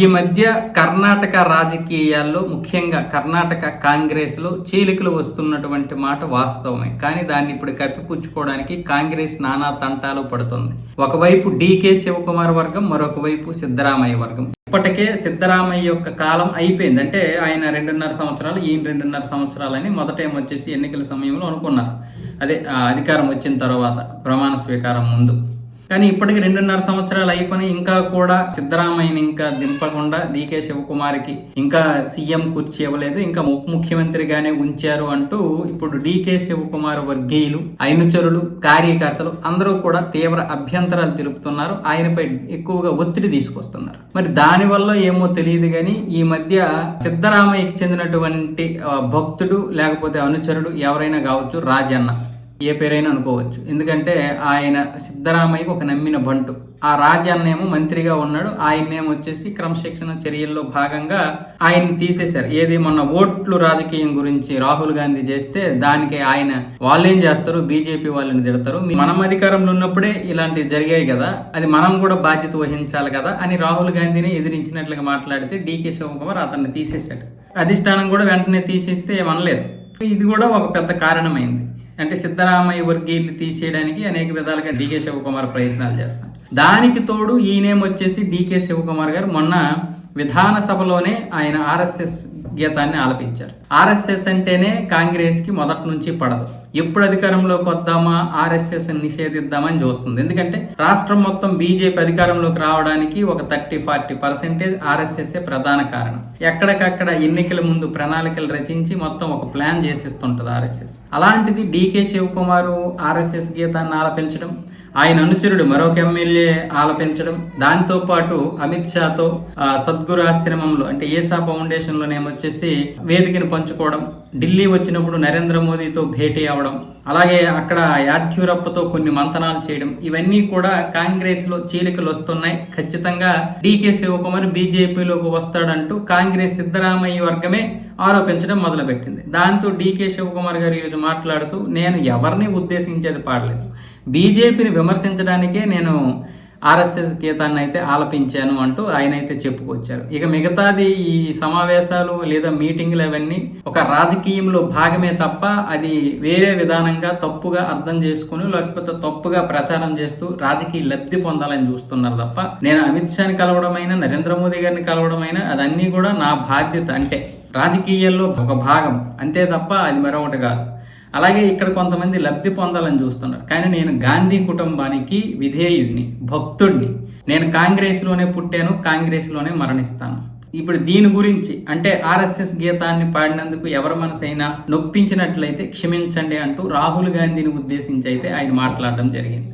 ఈ మధ్య కర్ణాటక రాజకీయాల్లో ముఖ్యంగా కర్ణాటక కాంగ్రెస్లో చీలికలు వస్తున్నటువంటి మాట వాస్తవమే. కానీ దాన్ని ఇప్పుడు కప్పిపుచ్చుకోవడానికి కాంగ్రెస్ నానా తంటాలు పడుతుంది. ఒకవైపు డీకే శివకుమార్ వర్గం మరొక వైపు సిద్ధరామయ్య వర్గం. ఇప్పటికే సిద్ధరామయ్య యొక్క కాలం అయిపోయింది. అంటే ఆయన రెండున్నర సంవత్సరాలు ఈయన రెండున్నర సంవత్సరాలని మొదట ఏమొచ్చేసి ఎన్నికల సమయంలో అనుకున్నారు. అదే అధికారం వచ్చిన తర్వాత ప్రమాణ స్వీకారం ముందు. కానీ ఇప్పటికి రెండున్నర సంవత్సరాలు అయిపోయి ఇంకా కూడా సిద్ధరామయ్యని ఇంకా దింపకుండా డీకే శివకుమార్కి ఇంకా సీఎం కుర్చీ ఇవ్వలేదు. ఇంకా ఉప ముఖ్యమంత్రిగానే ఉంచారు అంటూ ఇప్పుడు డీకే శివకుమార్ వర్గీయులు అనుచరులు కార్యకర్తలు అందరూ కూడా తీవ్ర అభ్యంతరాలు తెలుపుతున్నారు. ఆయనపై ఎక్కువగా ఒత్తిడి తీసుకొస్తున్నారు. మరి దానివల్ల ఏమో తెలియదు కానీ ఈ మధ్య సిద్ధరామయ్యకి చెందినటువంటి భక్తుడు లేకపోతే అనుచరుడు ఎవరైనా కావచ్చు రాజన్న. ఏ పేరైనా అనుకోవచ్చు. ఎందుకంటే ఆయన సిద్ధరామయ్యకు ఒక నమ్మిన బంటు. ఆ రాజ్యాన్నేమో మంత్రిగా ఉన్నాడు. ఆయన్నేమో వచ్చేసి క్రమశిక్షణ చర్యల్లో భాగంగా ఆయన్ని తీసేశారు. ఏది మొన్న ఓట్లు రాజకీయం గురించి రాహుల్ గాంధీ చేస్తే దానికి ఆయన వాళ్ళేం చేస్తారు? బీజేపీ వాళ్ళని తిడతారు. మీ- మనం అధికారంలో ఉన్నప్పుడే ఇలాంటివి జరిగాయి కదా. అది మనం కూడా బాధ్యత వహించాలి కదా అని రాహుల్ గాంధీని ఎదిరించినట్లుగా మాట్లాడితే డీకే శివకుమార్ అతన్ని తీసేశాడు. అధిష్టానం కూడా వెంటనే తీసేస్తే ఏమనలేదు. ఇది కూడా ఒక పెద్ద కారణమైంది. అంటే సిద్ధరామయ్య వర్గీయులు తీసేయడానికి అనేక విధాలుగా డీకే శివకుమార్ ప్రయత్నాలు చేస్తాడు. దానికి తోడు ఈయనేం వచ్చేసి డీకే శివకుమార్ గారు మొన్న విధాన సభలోనే ఆయన ఆర్ఎస్ఎస్ గీతాన్ని ఆలపించారు. ఆర్ఎస్ఎస్ అంటేనే కాంగ్రెస్కి మొదటి నుంచి పడదు. ఎప్పుడు అధికారంలోకి వద్దామా ఆర్ఎస్ఎస్ నిషేధిద్దామని చూస్తుంది. ఎందుకంటే రాష్ట్రం మొత్తం బీజేపీ అధికారంలోకి రావడానికి ఒక థర్టీ ఫార్టీ పర్సెంటేజ్ ఆర్ఎస్ఎస్ ప్రధాన కారణం. ఎక్కడికక్కడ ఎన్నికల ముందు ప్రణాళికలు రచించి మొత్తం ఒక ప్లాన్ చేసేస్తుంటది ఆర్ఎస్ఎస్. అలాంటిది డీకే శివకుమారు ఆర్ఎస్ఎస్ గీతాన్ని ఆలపించడం ఆయన అనుచరుడు మరొక ఎమ్మెల్యే ఆలపించడం దాంతో పాటు అమిత్ షాతో సద్గురు ఆశ్రమంలో అంటే ఏసా ఫౌండేషన్లోనేమొచ్చేసి వేదికను పంచుకోవడం ఢిల్లీ వచ్చినప్పుడు నరేంద్ర మోదీతో భేటీ అవడం అలాగే అక్కడ యాడ్యూరప్పతో కొన్ని మంతనాలు చేయడం ఇవన్నీ కూడా కాంగ్రెస్లో చీలికలు వస్తున్నాయి ఖచ్చితంగా డీకే శివకుమార్ బీజేపీలోకి వస్తాడంటూ కాంగ్రెస్ సిద్ధరామయ్య వర్గమే ఆరోపించడం మొదలుపెట్టింది. దాంతో డీకే శివకుమార్ గారు ఈరోజు మాట్లాడుతూ నేను ఎవరిని ఉద్దేశించేది పాడలేదు. బీజేపీని విమర్శించడానికే నేను ఆర్ఎస్ఎస్ గీతాన్ని అయితే ఆలపించాను అంటూ ఆయన అయితే చెప్పుకొచ్చారు. ఇక మిగతాది ఈ సమావేశాలు లేదా మీటింగ్లు అవన్నీ ఒక రాజకీయంలో భాగమే తప్ప అది వేరే విధానంగా తప్పుగా అర్థం చేసుకుని లేకపోతే తప్పుగా ప్రచారం చేస్తూ రాజకీయ లబ్ధి పొందాలని చూస్తున్నారు తప్ప నేను అమిత్ షాని కలవడమైనా నరేంద్ర మోదీ గారిని కలవడమైనా అదన్నీ కూడా నా బాధ్యత. అంటే రాజకీయాల్లో ఒక భాగం. అంతే తప్ప అది మరొకటి కాదు. అలాగే ఇక్కడ కొంతమంది లబ్ధి పొందాలని చూస్తున్నారు. కానీ నేను గాంధీ కుటుంబానికి విధేయుడిని భక్తుడిని నేను కాంగ్రెస్లోనే పుట్టాను కాంగ్రెస్లోనే మరణిస్తాను. ఇప్పుడు దీని గురించి అంటే ఆర్ఎస్ఎస్ గీతాన్ని పాడినందుకు ఎవరి మనసైనా నొప్పించినట్లయితే క్షమించండి అంటూ రాహుల్ గాంధీని ఉద్దేశించి అయితే ఆయన మాట్లాడడం జరిగింది.